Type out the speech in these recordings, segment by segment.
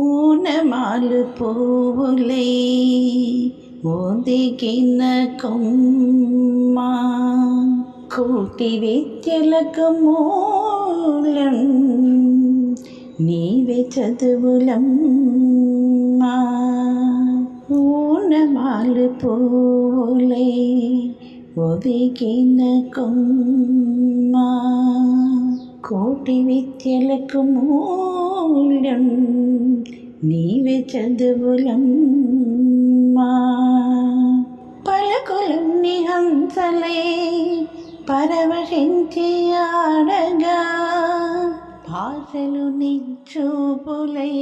ഊണമാലു പൂവുലേ ഓതിക്കുന്ന comma. കൂട്ടി വെറ്റിലക മൂലം നീവെ ചതുവുലമ്മ ഊണമാലു പൂവുലേ comma. കൂട്ടി വെറ്റിലക మౌల్యం నీవే చదువులమ్మా. పలకులన్నీ హంసలే పరవశించి ఆడగా. భాషలు నిచ్చూపులై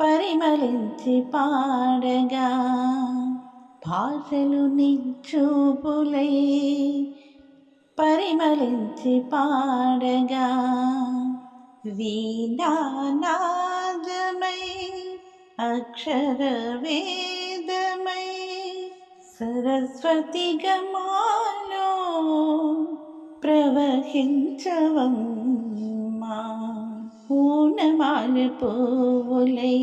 పరిమళించి పాడగా. భాషలు నిచ్చూపులై పరిమళించి పాడగా. വീണാനാദമൈ അക്ഷരവേദമൈ സരസ്വതികമാലോ പ്രവഹിച്ചവമ്മ. ഊണമാൽ പോലൈ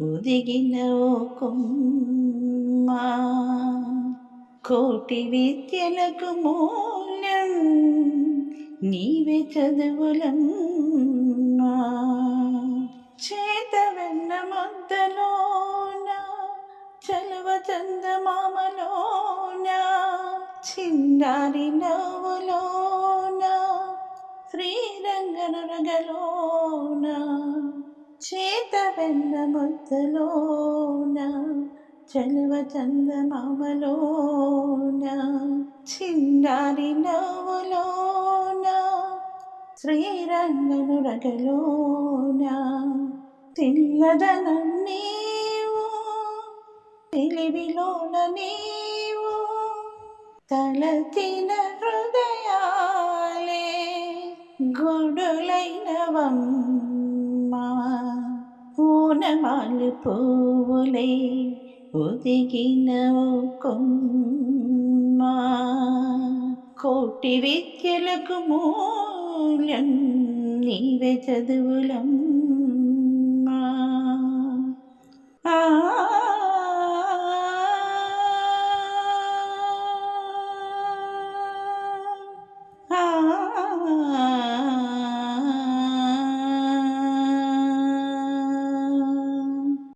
ഉദികിന ഓക്കുമ്മ. കോട്ടി വിദ്യലകുമോ నీవే చదువులన్నా చేత వెన్న ముద్దలోన చలువ చందమామలోన చిన్నారి నవ్వులోన శ్రీరంగనరగలోన చేత వెన్న ముద్దలోన చలువ చందమామలోన చిన్నారి నవ్వులోన. శ్రీరంగనురగలోన తిల్లదనం నీవు తెలివిలోన నీవు తలచిన హృదయాలే గుడులైనవమ్మా ఊనమాలు పువ్వులై ఒదిగిన ఓ కొమ్మా కోటి విద్యలకు మూలం నీవే చదువులమ్మా ఆ